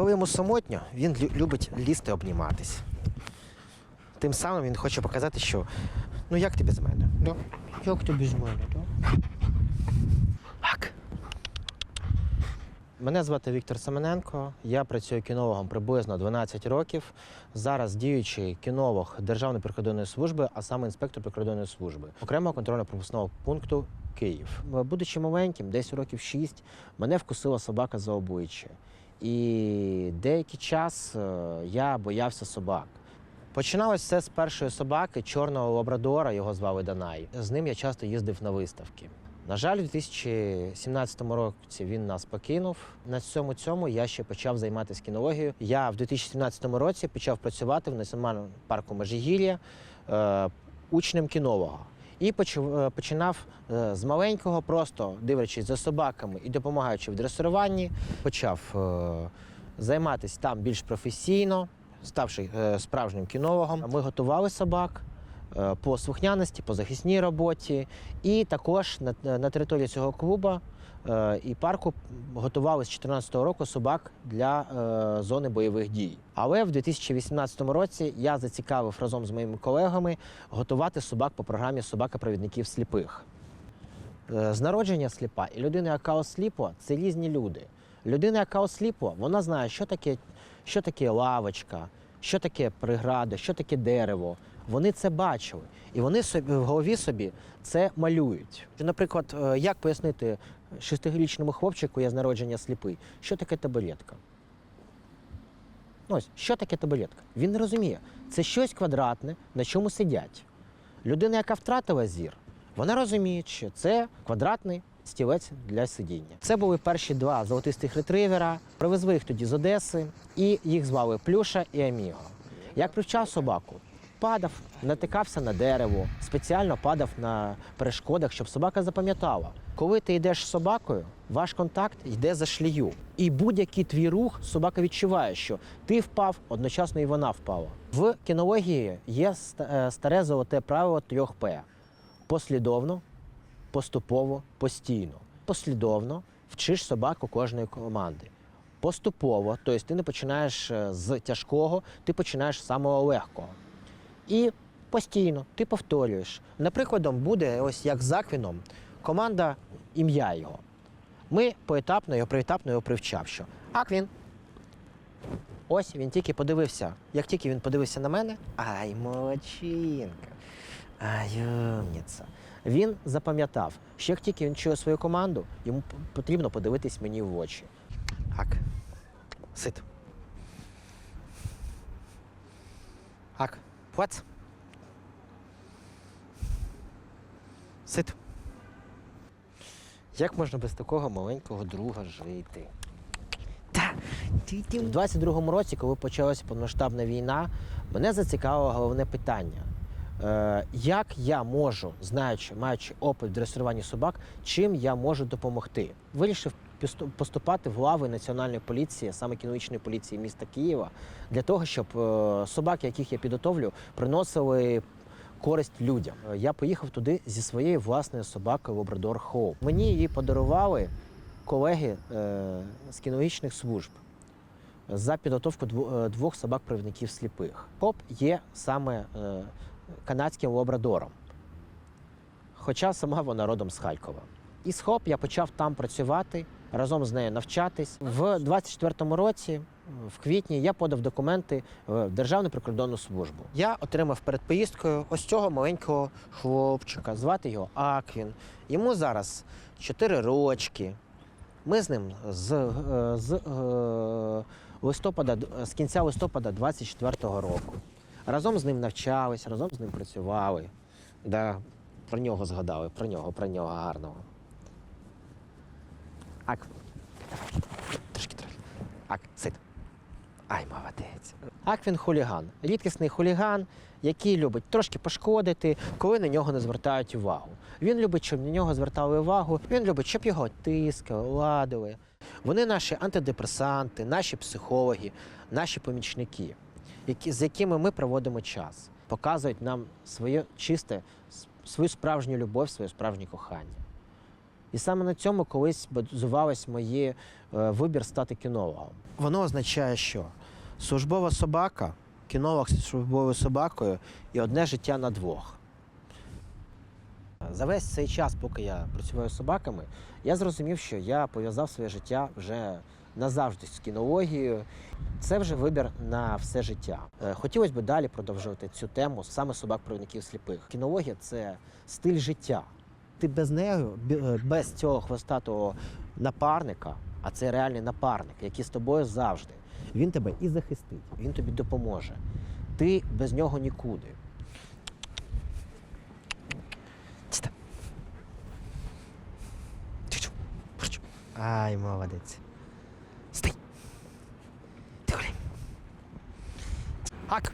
Коли йому самотньо, він любить лізти обніматись. Тим самим він хоче показати, що ну як ти без мене? Да? Як ти без мене? Да? Ак. Мене звати Віктор Семененко. Я працюю кінологом приблизно 12 років. Зараз діючий кінолог Державної прикордонної служби, а саме інспектор прикордонної служби, окремого контрольно-пропускного пункту Київ. Будучи маленьким, десь років 6, мене вкусила собака за обличчя. І деякий час е, я боявся собак. Починалось все з першої собаки, чорного лабрадора, його звали Данай. З ним я часто їздив на виставки. На жаль, у 2017 році він нас покинув. На всьому цьому я ще почав займатися кінологією. Я в 2017 році почав працювати в національному парку Межигір'я е, учнем кінолога. І е, починав е, з маленького, просто дивлячись за собаками і допомагаючи в дресируванні, почав е, займатися там більш професійно, ставши справжнім кінологом. Ми готували собак по слухняності, по захисній роботі. І також на, на території цього клубу е, і парку готували з 2014 року собак для е, зони бойових дій. Але в 2018 році я зацікавив разом з моїми колегами готувати собак по програмі Собака-провідників сліпих. Е, З народження сліпа і людина, яка осліпла, це різні люди. Людина, яка осліпла, вона знає, що таке, що таке лавочка, що таке преграда, що таке дерево. Вони це бачили, і вони собі в голові собі це малюють. Наприклад, е, як пояснити шестирічному хлопчику, я з народження сліпий, що таке табуретка? Ось, що таке табуретка? Він не розуміє. Це щось квадратне, на чому сидять. Людина, яка втратила зір, вона розуміє, що це квадратний стілець для сидіння. Це були перші два золотистих ретривера. Привезли їх тоді з Одеси, і їх звали Плюша і Аміго. Як привчав собаку, падав, натикався на дерево, спеціально падав на перешкодах, щоб собака запам'ятала. Коли ти йдеш з собакою, ваш контакт йде за шлію. І будь-який твій рух собака відчуває, що ти впав, одночасно і вона впала. В кінології є е, старе золоте правило трьох П: послідовно, поступово, постійно. Послідовно вчиш собаку кожної команди. Поступово, тобто ти не починаєш е, з тяжкого, ти починаєш з самого легкого. І постійно ти повторюєш. Наприкладом буде ось як з Аквіном, команда ім'я його. Ми поетапно його привітапно його привчав, що Аквін. Ось він тільки подивився. Як тільки він подивився на мене, ай, молодчинка, ай, умниця. Він запам'ятав, що як тільки він чує свою команду, йому потрібно подивитись мені в очі. Ак. Сит. Ак. Плац. Сит. Як можна без такого маленького друга жити? Та. В 22-му році, коли почалася повномасштабна війна, мене зацікавило головне питання. Е, як я можу, знаючи, маючи опит в дресируванні собак, чим я можу допомогти? Вирішив поступати в лави Національної поліції, саме кінологічної поліції міста Києва, для того, щоб е, собаки, яких я підготовлю, приносили користь людям. Е, Я поїхав туди зі своєю власною собакою Лабрадор Хоуп. Мені її подарували колеги е, з кінологічних служб за підготовку дво- двох собак-провідників сліпих. Хоп є саме канадським лабрадором, хоча сама вона родом з Харкова. І з Хоп я почав там працювати, разом з нею навчатись. В 24-му році, в квітні, я подав документи в Державну прикордонну службу. Я отримав перед поїздкою ось цього маленького хлопчика, звати його Аквін. Йому зараз 4 рочки. Ми з ним з, е, з е, листопада, з кінця листопада 24-го року. Разом з ним навчались, разом з ним працювали. Да, про нього згадали, про нього, про нього гарного. Ак. Трошки трохи. Ак, сид. Ай, молодець. Ак він хуліган. Рідкісний хуліган, який любить трошки пошкодити, коли на нього не звертають увагу. Він любить, щоб на нього звертали увагу. Він любить, щоб його тискали, ладили. Вони наші антидепресанти, наші психологи, наші помічники, які, з якими ми проводимо час, показують нам своє чисте, свою справжню любов, своє справжнє кохання. І саме на цьому колись базувалось моє е, вибір стати кінологом. Воно означає, що службова собака, кінолог зі службовою собакою і одне життя на двох. За весь цей час, поки я працюваю з собаками, я зрозумів, що я пов'язав своє життя вже назавжди з кінологією. Це вже вибір на все життя. Е, Хотілося б далі продовжувати цю тему саме собак-провідників сліпих. Кінологія це стиль життя. Ти без е, без цього хвостатого напарника, а це реальний напарник, який з тобою завжди. Він тебе і захистить, він тобі допоможе. Ти без нього нікуди. Ай, молодець. Стій. Ти. Ак.